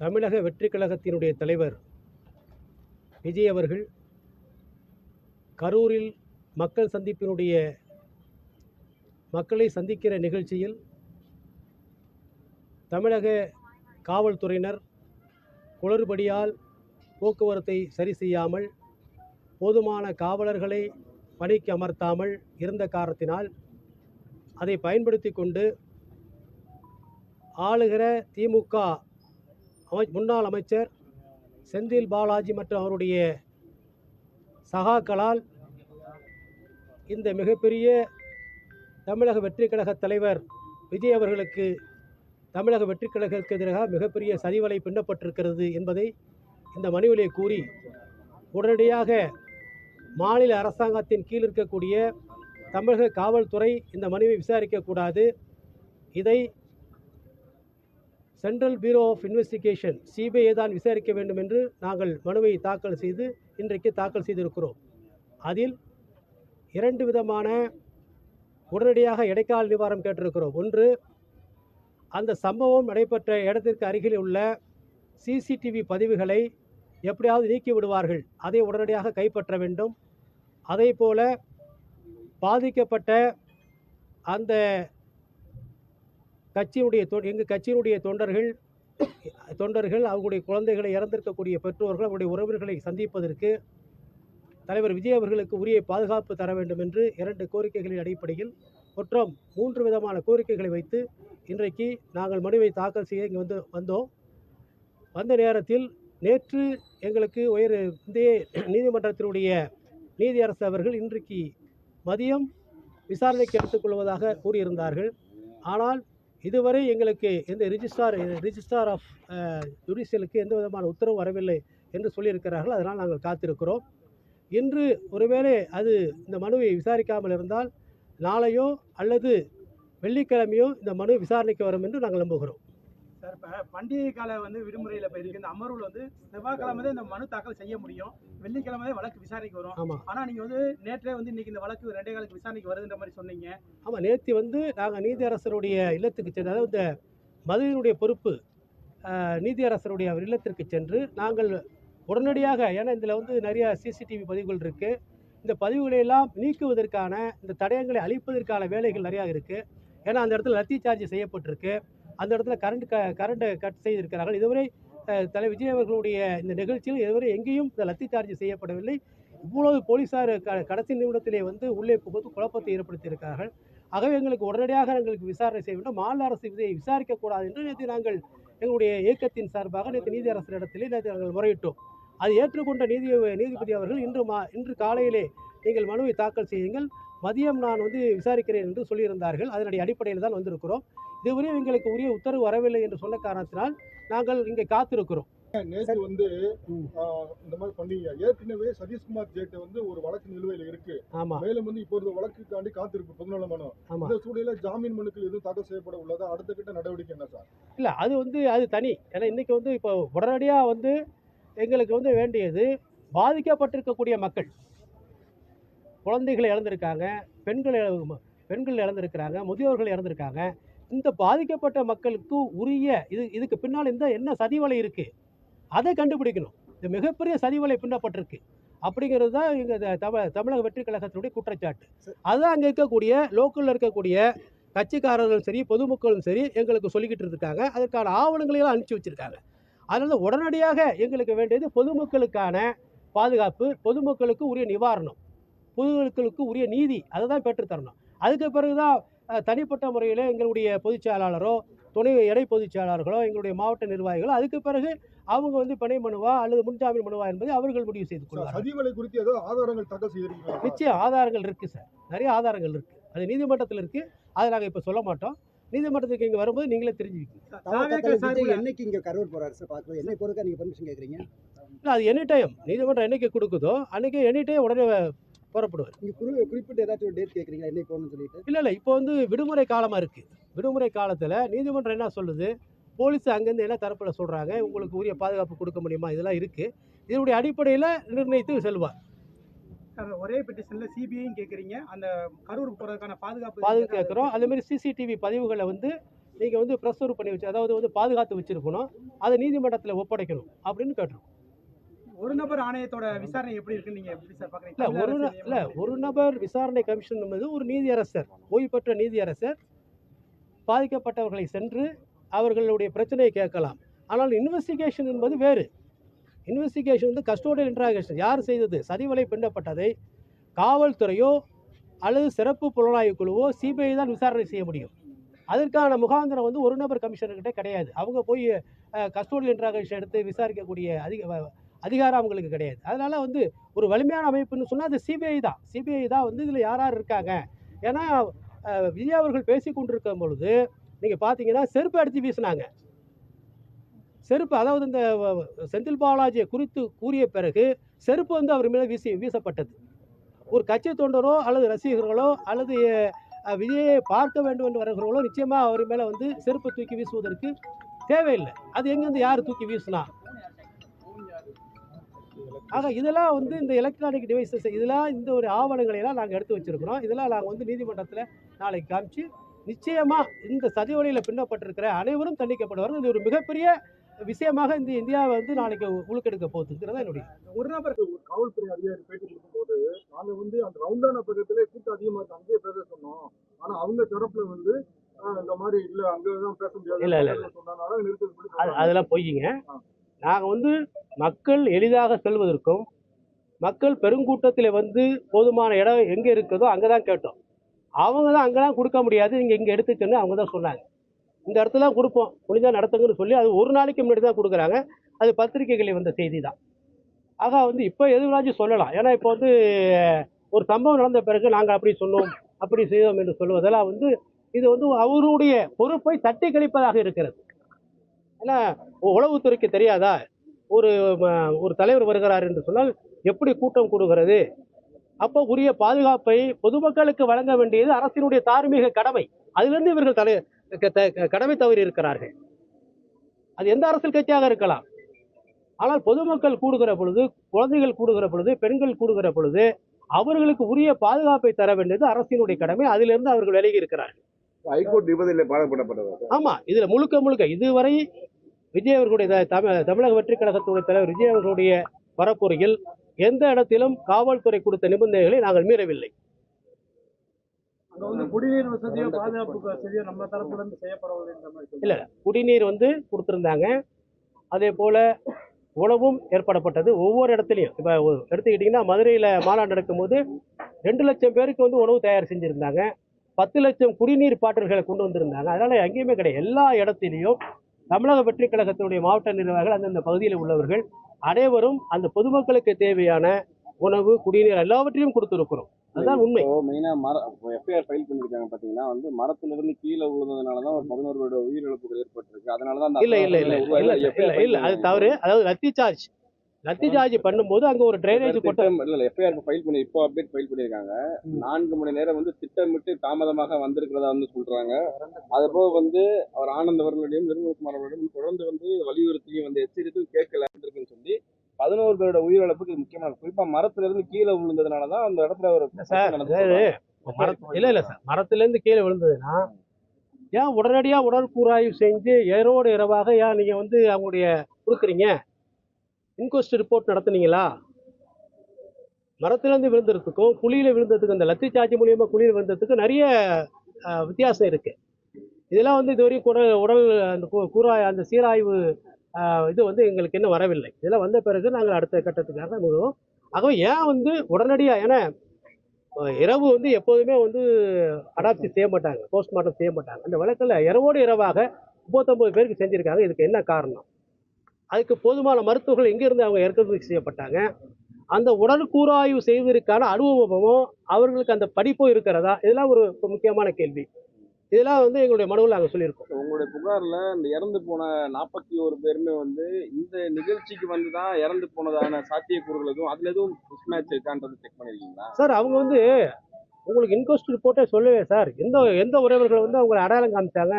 தமிழக வெற்றிக் கழகத்தினுடைய தலைவர் விஜய் அவர்கள் கரூரில் மக்கள் சந்திப்பினுடைய மக்களை சந்திக்கிற நிகழ்ச்சியில் தமிழக காவல்துறையினர் குளறுபடியால் போக்குவரத்தை சரி செய்யாமல் போதுமான காவலர்களை பணிக்கு அமர்த்தாமல் இருந்த காரணத்தினால் அதை பயன்படுத்தி கொண்டு ஆளுகிற திமுக அமை முன்னாள் அமைச்சர் செந்தில் பாலாஜி மற்றும் அவருடைய சகாக்களால் இந்த மிகப்பெரிய தமிழக வெற்றிக் கழக தலைவர் விஜய் அவர்களுக்கு தமிழக வெற்றிக் கழகத்திற்கு எதிராக மிகப்பெரிய சதிவலை பின்னப்பட்டிருக்கிறது என்பதை இந்த மனுவிலே கூறி உடனடியாக மாநில அரசாங்கத்தின் கீழ் இருக்கக்கூடிய தமிழக காவல்துறை இந்த மனுவை விசாரிக்கக்கூடாது இதை Central Bureau of Investigation CBI தான் விசாரிக்க வேண்டும் என்று நாங்கள் மனுவை தாக்கல் செய்து இன்றைக்கு தாக்கல் செய்திருக்கிறோம். அதில் இரண்டு விதமான உடனடியாக இடைக்கால நிவாரணம் கேட்டிருக்கிறோம். ஒன்று அந்த சம்பவம் நடைபெற்ற இடத்திற்கு அருகில் உள்ள சிசிடிவி பதிவுகளை எப்படியாவது நீக்கி விடுவார்கள். அதை உடனடியாக கைப்பற்ற வேண்டும். அதே போல பாதிக்கப்பட்ட அந்த கட்சியினுடைய தொ எங்கள் கட்சியினுடைய தொண்டர்கள் தொண்டர்கள் அவர்களுடைய குழந்தைகளை இறந்திருக்கக்கூடிய பெற்றோர்கள் அவருடைய உறவினர்களை சந்திப்பதற்கு தலைவர் விஜய் அவர்களுக்கு உரிய பாதுகாப்பு தர வேண்டும் என்று இரண்டு கோரிக்கைகளின் அடிப்படையில் மற்றும் மூன்று விதமான கோரிக்கைகளை வைத்து இன்றைக்கு நாங்கள் மனுவை தாக்கல் செய்ய இங்கே வந்து வந்தோம். வந்த நேரத்தில் நேற்று எங்களுக்கு உயர் இந்திய நீதிமன்றத்தினுடைய நீதியரசு அவர்கள் இன்றைக்கு மதியம் விசாரணைக்கு எடுத்துக்கொள்வதாக கூறியிருந்தார்கள். ஆனால் இதுவரை எங்களுக்கு எந்த ரிஜிஸ்டார் ரிஜிஸ்டார் ஆஃப் ஜுடிஷியலுக்கு எந்த விதமான உத்தரவு வரவில்லை என்று சொல்லியிருக்கிறார்கள். அதனால் நாங்கள் காத்திருக்கிறோம். இன்று ஒருவேளை அது இந்த மனுவை விசாரிக்காமல் இருந்தால் நாளையோ அல்லது வெள்ளிக்கிழமையோ இந்த மனு விசாரணைக்கு வரும் என்று நாங்கள் நம்புகிறோம். சார் இப்போ பண்டிகை கால வந்து விடுமுறையில் இப்போ இருக்கு இந்த அமர்வில் வந்து செவ்வாய்க்கிழமை தான் இந்த மனு தாக்கல் செய்ய முடியும். வெள்ளிக்கிழமை வழக்கு விசாரணைக்கு வரும். ஆமாம் ஆனால் நீங்கள் வந்து நேற்றே வந்து இன்னைக்கு இந்த வழக்கு ரெண்டே காலுக்கு விசாரணைக்கு வருதுன்ற மாதிரி சொன்னீங்க. ஆமாம் நேற்று வந்து நாங்கள் நீதியரசருடைய இல்லத்துக்கு சென்று அதாவது இந்த மதுவினுடைய பொறுப்பு நீதியரசருடைய அவர் இல்லத்திற்கு சென்று நாங்கள் உடனடியாக ஏன்னா இதில் வந்து நிறைய சிசிடிவி பதிவுகள் இருக்குது இந்த பதிவுகளை எல்லாம் நீக்குவதற்கான இந்த தடயங்களை அழிப்பதற்கான வேலைகள் நிறையா இருக்குது ஏன்னா அந்த இடத்துல லத்தி சார்ஜ் செய்யப்பட்டிருக்கு. அந்த இடத்துல கரண்ட் க கரண்ட்டை கட் செய்திருக்கிறார்கள். இதுவரை தலை விஜய் அவர்களுடைய இந்த நிகழ்ச்சியில் இதுவரை எங்கேயும் இந்த லத்தி சார்ஜ் செய்யப்படவில்லை. இவ்வளவு போலீஸார் க கடைசி நிமிடத்திலே வந்து உள்ளே புகுந்து குழப்பத்தை ஏற்படுத்தியிருக்கிறார்கள். ஆகவே எங்களுக்கு உடனடியாக எங்களுக்கு விசாரணை செய்ய வேண்டும். மாநில அரசு இதை விசாரிக்கக்கூடாது என்று நேற்று நாங்கள் எங்களுடைய இயக்கத்தின் சார்பாக நேற்று நீதியரசரிடத்திலே நேற்று நாங்கள் முறையிட்டோம். அதை ஏற்றுக்கொண்ட நீதி நீதிபதி அவர்கள் இன்று மா இன்று காலையிலே நீங்கள் மனுவை தாக்கல் செய்யுங்கள். மதியம் நான் வந்து விசாரிக்கிறேன் என்று சொல்லியிருந்தார்கள். அதனுடைய அடிப்படையில் தான் வந்திருக்கிறோம். இதுவரை எங்களுக்கு உரிய உத்தரவு வரவில்லை என்று சொன்ன காரணத்தினால் நாங்கள் இங்கே காத்திருக்கிறோம். நேற்று வந்து இந்த மாதிரி பண்ணீங்க. ஏற்கனவே சதீஷ்குமார் ஜேட்ட வந்து ஒரு வழக்கு நிலுவையில் இருக்கு. மேலும் வந்து இப்போ ஒரு வழக்குக்காண்டி காத்திருக்கு பொதுநல மனு. ஆமாம் இந்த சூழலில் ஜாமீன் மனுக்கள் எதுவும் தாக்கல் செய்யப்பட உள்ளதா? அடுத்த கட்ட நடவடிக்கை என்ன சார்? இல்லை அது வந்து அது தனி. ஏன்னா இன்றைக்கி வந்து இப்போ உடனடியாக வந்து எங்களுக்கு வந்து வேண்டியது பாதிக்கப்பட்டிருக்கக்கூடிய மக்கள். குழந்தைகளை இழந்திருக்காங்க பெண்கள் பெண்கள் இழந்திருக்கிறாங்க முதியோர்கள் இழந்திருக்காங்க. இந்த பாதிக்கப்பட்ட மக்களுக்கு உரிய இது இதுக்கு பின்னால் இந்த என்ன சதிவலை இருக்குது அதை கண்டுபிடிக்கணும். இது மிகப்பெரிய சதிவலை பின்னப்பட்டிருக்கு. அப்படிங்கிறது தான் எங்கள் தமிழ தமிழக வெற்றி கழகத்தினுடைய குற்றச்சாட்டு. அதுதான் அங்கே இருக்கக்கூடிய லோக்கலில் இருக்கக்கூடிய கட்சிக்காரர்களும் சரி பொதுமக்களும் சரி எங்களுக்கு சொல்லிக்கிட்டு இருக்காங்க அதற்கான ஆவணங்களையெல்லாம் அனுப்பிச்சி வச்சுருக்காங்க. அதனால் உடனடியாக எங்களுக்கு வேண்டியது பொதுமக்களுக்கான பாதுகாப்பு பொதுமக்களுக்கு உரிய நிவாரணம் பொதுமக்களுக்கு உரிய நீதி அதை தான் பெற்றுத்தரணும் அதுக்கு பிறகு தான் தனிப்பட்ட முறையில் எங்களுடைய பொதுச் செயலாளரோ துணை இணை பொதுச் செயலாளர்களோ எங்களுடைய மாவட்ட நிர்வாகிகளோ அதுக்கு பிறகு அவங்க வந்து பிணை மனுவா அல்லது முன்ஜாமீன் மனுவா என்பதை அவர்கள் முடிவு செய்து சார், கொள்வார்கள். சதிவலை குறித்து ஏதோ ஆதாரங்கள் தாக்கல் செய்திருக்கீங்களா? நிச்சயம் ஆதாரங்கள் இருக்குது சார். நிறைய ஆதாரங்கள் இருக்குது அது நீதிமன்றத்தில் இருக்குது அதை நாங்கள் இப்போ சொல்ல மாட்டோம். நீதிமன்றத்துக்கு இங்கே வரும்போது நீங்களே தெரிஞ்சுக்கிங்க என்னைக்கு இங்க கரூர் போறாரு சார் பார்க்கறது என்னை பொறுக்க நீங்க பர்மிஷன் கேக்குறீங்க? இல்லை அது எனி டைம் நீதிமன்றம் என்னைக்கு கொடுக்குதோ அன்றைக்கி எனி டைம் உடனே புறப்படுவார். நீங்க குறி குறிப்பிட்டு ஏதாச்சும் ஒரு டேட் கேக்குறீங்களா? என்னை போகணும்னு சொல்லிட்டு? இல்லை இல்லை. இப்போ வந்து விடுமுறை காலமாக இருக்குது விடுமுறை காலத்தில் நீதிமன்றம் என்ன சொல்லுது? போலீஸ் அங்கேருந்து என்ன தரப்பில் சொல்கிறாங்க உங்களுக்கு உரிய பாதுகாப்பு கொடுக்க முடியுமா? இதெல்லாம் இருக்குது இதனுடைய அடிப்படையில் நிர்ணயித்து செல்வார். ஒரே பெட்டிஷனில் சிபிஐயும் கேட்குறீங்க அந்த கரூருக்கு போகிறதுக்கான பாதுகாப்பு பாதுகாப்பு கேட்குறோம் அதேமாதிரி சிசிடிவி பதிவுகளை வந்து நீங்கள் வந்து ப்ரெஷர் பண்ணி வச்சு அதாவது வந்து பாதுகாத்து வச்சுருக்கணும். அதை நீதிமன்றத்தில் ஒப்படைக்கணும் அப்படின்னு கேட்டிருக்கோம். ஒரு நபர் ஆணையத்தோட விசாரணை எப்படி இருக்குன்னு நீங்க எப்படி சார் இல்லை பாக்குறீங்க ஒரு இல்லை ஒரு நபர் விசாரணை கமிஷன் என்பது ஒரு நீதியரசர் ஓய்வு பெற்ற நீதியரசர் பாதிக்கப்பட்டவர்களை சென்று அவர்களுடைய பிரச்சனையை கேட்கலாம். ஆனால் இன்வெஸ்டிகேஷன் என்பது வேறு. இன்வெஸ்டிகேஷன் வந்து கஸ்டோடியல் இன்ட்ராகேஷன் யார் செய்தது? சதிவலை பின்னப்பட்டதை காவல்துறையோ அல்லது சிறப்பு புலனாய்வு குழுவோ சிபிஐ தான் விசாரணை செய்ய முடியும். அதற்கான முகாந்திரம் வந்து ஒரு நபர் கமிஷனர்கிட்ட கிடையாது. அவங்க போய் கஸ்டோடியல் இன்ட்ராகேஷன் எடுத்து விசாரிக்கக்கூடிய அதிக அதிகாரம் அவங்களுக்கு கிடையாது. அதனால் வந்து ஒரு வலிமையான அமைப்புன்னு சொன்னால் அது சிபிஐ தான். சிபிஐ தான் வந்து இதில் யார் யார் இருக்காங்க? ஏன்னா விஜய் அவர்கள் பேசி கொண்டிருக்கும் பொழுது நீங்கள் பார்த்தீங்கன்னா செருப்பு அடித்து வீசினாங்க. செருப்பு அதாவது இந்த செந்தில் பாலாஜியை குறித்து கூறிய பிறகு செருப்பு வந்து அவர் மேலே வீசி வீசப்பட்டது. ஒரு கட்சி தொண்டரோ அல்லது ரசிகர்களோ அல்லது விஜயை பார்க்க வேண்டும் என்று வருகிறவர்களோ நிச்சயமாக அவர் மேலே வந்து செருப்பு தூக்கி வீசுவதற்கு தேவையில்லை. அது எங்கேருந்து யார் தூக்கி வீசினா? ஆக இதெல்லாம் வந்து இந்த எலக்ட்ரானிக் டிவைசஸ் இதெல்லாம் இந்த ஒரு ஆவணங்களை எல்லாம் நாங்கள் எடுத்து வச்சிருக்கிறோம். இதெல்லாம் நாங்கள் வந்து நீதிமன்றத்தில் நாளைக்கு காமிச்சு நிச்சயமாக இந்த சதி வழியில் பின்னப்பட்டிருக்கிற அனைவரும் தண்டிக்கப்படுவார்கள். இது ஒரு மிகப்பெரிய விஷயமாக இந்த இந்தியாவை வந்து நாளைக்கு உழுக்கெடுக்க போகுதுங்கிறதா என்னுடைய ஒரு நபர் காவல்துறை அதிகாரி பேட்டி கொடுக்கும்போது நாங்க வந்து அந்த ரவுண்டான பக்கத்திலே கூட்டம் அதிகமா இருக்கு அங்கேயே பேச சொன்னோம். ஆனா அவங்க தரப்புல வந்து இந்த மாதிரி இல்ல அங்கதான் பேச முடியாது இல்ல, இல்ல, சொன்னதுனால. அதெல்லாம் பொய்யுங்க நாங்கள் வந்து மக்கள் எளிதாக செல்வதற்கும் மக்கள் பெருங்கூட்டத்தில் வந்து போதுமான இடம் எங்கே இருக்குதோ அங்கே தான் கேட்டோம். அவங்க தான் அங்கெல்லாம் கொடுக்க முடியாது. நீங்கள் இங்கே எடுத்துக்கன்னு அவங்க தான் சொன்னாங்க. இந்த இடத்துல தான் கொடுப்போம். முடிஞ்சால் நடத்துங்கன்னு சொல்லி அது ஒரு நாளைக்கு முன்னாடி தான் கொடுக்குறாங்க. அது பத்திரிகைகளில் வந்த செய்தி தான் ஆக வந்து இப்போ எதுவாச்சும் சொல்லலாம். ஏன்னா இப்போ வந்து ஒரு சம்பவம் நடந்த பிறகு நாங்கள் அப்படி சொன்னோம் அப்படி செய்தோம் என்று சொல்லுவதெல்லாம் வந்து இது வந்து அவருடைய பொறுப்பை தட்டி கழிப்பதாக இருக்கிறது. ஏன்னா உளவுத்துறைக்கு தெரியாதா? ஒரு ஒரு தலைவர் வருகிறார் என்று சொன்னால் எப்படி கூட்டம் கூடுகிறது? அப்போ உரிய பாதுகாப்பை பொதுமக்களுக்கு வழங்க வேண்டியது அரசினுடைய தார்மீக கடமை. அதிலிருந்து இவர்கள் தலை கடமை தவறி இருக்கிறார்கள். அது எந்த அரசியல் கட்சியாக இருக்கலாம். ஆனால் பொதுமக்கள் கூடுகிற பொழுது குழந்தைகள் கூடுகிற பொழுது பெண்கள் கூடுகிற பொழுது அவர்களுக்கு உரிய பாதுகாப்பை தர வேண்டியது அரசினுடைய கடமை. அதிலிருந்து அவர்கள் விலகி இருக்கிறார்கள். ஹைகோர்ட் நிபந்தனை பாடப்படப்பட்டது ஆமா இதுல முழுக்க முழுக்க இதுவரை விஜய் அவர்களுடைய தமிழக வெற்றி கழகத்துடைய தலைவர் விஜய் அவர்களுடைய பரப்புரையில் எந்த இடத்திலும் காவல்துறை கொடுத்த நிபந்தனைகளை நாங்கள் மீறவில்லை. இல்ல குடிநீர் வந்து கொடுத்துருந்தாங்க. அதே போல உணவும் ஏற்படப்பட்டது ஒவ்வொரு இடத்துலையும். இப்போ எடுத்துக்கிட்டிங்கன்னா மதுரையில் மாநாடு நடக்கும்போது ரெண்டு லட்சம் பேருக்கு வந்து உணவு தயார் செஞ்சுருந்தாங்க. பத்து லட்சம் குடிநீர் பாட்டில்களை கொண்டு வந்திருந்தாங்க. அதனால் எங்கேயுமே கிடையாது. எல்லா இடத்துலையும் தமிழக வெற்றி கழகத்தினுடைய மாவட்ட நிர்வாகிகள் அந்தந்த பகுதியில் உள்ளவர்கள் அனைவரும் அந்த பொதுமக்களுக்கு தேவையான உணவு குடிநீர் எல்லாவற்றையும் கொடுத்துருக்கிறோம். அதுதான் உண்மை. மெயினா மர எஃப்ஐஆர் ஃபைல் பண்ணிருக்காங்க பாத்தீங்கன்னா வந்து மரத்துல இருந்து கீழே விழுந்ததுனால தான் ஒரு பதினோரு உயிரிழப்புகள் ஏற்பட்டிருக்கு. அதனால தான் அந்த இல்ல இல்ல இல்ல இல்ல அது. தவறு. அதாவது லத்தி சார்ஜ் லத்தி சார்ஜ் பண்ணும்போது அங்க ஒரு டிரைனேஜ் திட்டம் இல்ல இல்ல எஃப்ஐஆர் ஃபைல் பண்ணி இப்போ அப்டேட் ஃபைல் பண்ணிருக்காங்க நான்கு மணி நேரம் வந்து திட்டமிட்டு தாமதமாக வந்திருக்கிறதா வந்து சொல்றாங்க. அது போக வந்து அவர் ஆனந்த் அவர்களிடையும் நிர்மல்குமார் அவர்களிடம் தொடர்ந்து வந்து வலியுறுத்தியும் வந்து எச்சரித்தும் கேட்கல இருக்குன்னு சொல்லி பதினோரு பேரோட உயிரிழப்புக்கு முக்கியமான குறிப்பா. மரத்துல இருந்து கீழே விழுந்ததுனால தான் அந்த இடத்துல ஒரு இல்ல இல்ல சார் மரத்துல இருந்து கீழே விழுந்ததுன்னா ஏன் உடனடியா உடற்கூறாய்வு செஞ்சு இரவோடு இரவாக ஏன் நீங்க வந்து அவங்களுடைய கொடுக்குறீங்க? இன்கொஸ்ட் ரிப்போர்ட் நடத்துனீங்களா? மரத்துலேருந்து விழுந்ததுக்கும் குழியில் விழுந்ததுக்கும் இந்த லத்தி சார்ஜ் மூலியமாக குழியில் விழுந்ததுக்கும் நிறைய வித்தியாசம் இருக்குது இதெல்லாம் வந்து இதுவரையும் குடல் உடல் அந்த கூ- கூறாய் அந்த சீராய்வு இது வந்து எங்களுக்கு இன்னும் வரவில்லை. இதெல்லாம் வந்த பிறகு நாங்கள் அடுத்த கட்டத்துக்காக முழுவோம் ஆகவே ஏன் வந்து உடனடியாக ஏன்னா இரவு வந்து எப்போதுமே வந்து அடாப்டி செய்ய மாட்டாங்க போஸ்ட்மார்ட்டம் செய்ய மாட்டாங்க. அந்த வழக்கில் இரவோடு இரவாக முப்பத்தொம்பது பேருக்கு செஞ்சுருக்காங்க. இதுக்கு என்ன காரணம்? அதுக்கு போதுமான மருத்துவர்கள் எங்கேருந்து அவங்க இறக்குமதி செய்யப்பட்டாங்க. அந்த உடற்கூறாய்வு செய்வதற்கான அனுபவமோ அவர்களுக்கு அந்த படிப்போ இருக்கிறதா? இதெல்லாம் ஒரு முக்கியமான கேள்வி. இதெல்லாம் வந்து எங்களுடைய மனுவில் நாங்கள் சொல்லியிருக்கோம். உங்களுடைய புகார்ல இந்த இறந்து போன நாற்பத்தி ஒரு பேருமே வந்து இந்த நிகழ்ச்சிக்கு வந்து தான் இறந்து போனதான சாத்தியக்கூறுகள் எதுவும் அதுல எதுவும் மிஸ்மேட்ச் இருக்கான்றது செக் பண்ணிருக்கீங்களா? சார் அவங்க வந்து உங்களுக்கு இன்கொஸ்ட் ரிப்போர்ட்டே சொல்லவே சார். எந்த எந்த உறவினர்கள் வந்து அவங்களை அடையாளம் காமிச்சாங்க.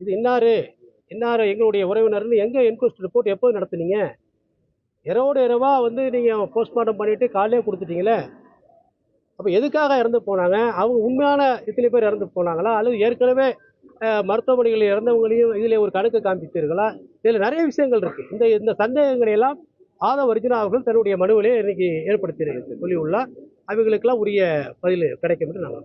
இது இன்னாரு? இன்னார் எங்களுடைய உறவினர்னு எங்கே என்கொஸ்ட் ரிப்போர்ட் எப்போ நடத்துனீங்க? இரவோடு இரவாக வந்து நீங்கள் போஸ்ட்மார்ட்டம் பண்ணிவிட்டு காலையிலே கொடுத்துட்டீங்களே? அப்போ எதுக்காக இறந்து போனாங்க? அவங்க உண்மையான இத்தனை பேர் இறந்து போனாங்களா? அல்லது ஏற்கனவே மருத்துவமனைகளில் இறந்தவங்களையும் இதில் ஒரு கணக்கு காண்பித்தீர்களா? இதில் நிறைய விஷயங்கள் இருக்குது இந்த இந்த சந்தேகங்களையெல்லாம் ஆதவ அர்ஜுனா அவர்கள் தன்னுடைய மனுவிலே இன்றைக்கி ஏற்படுத்தியிருக்கிறது சொல்லியுள்ளார் அவங்களுக்கெல்லாம் உரிய பதில் கிடைக்கும் என்று நாங்கள்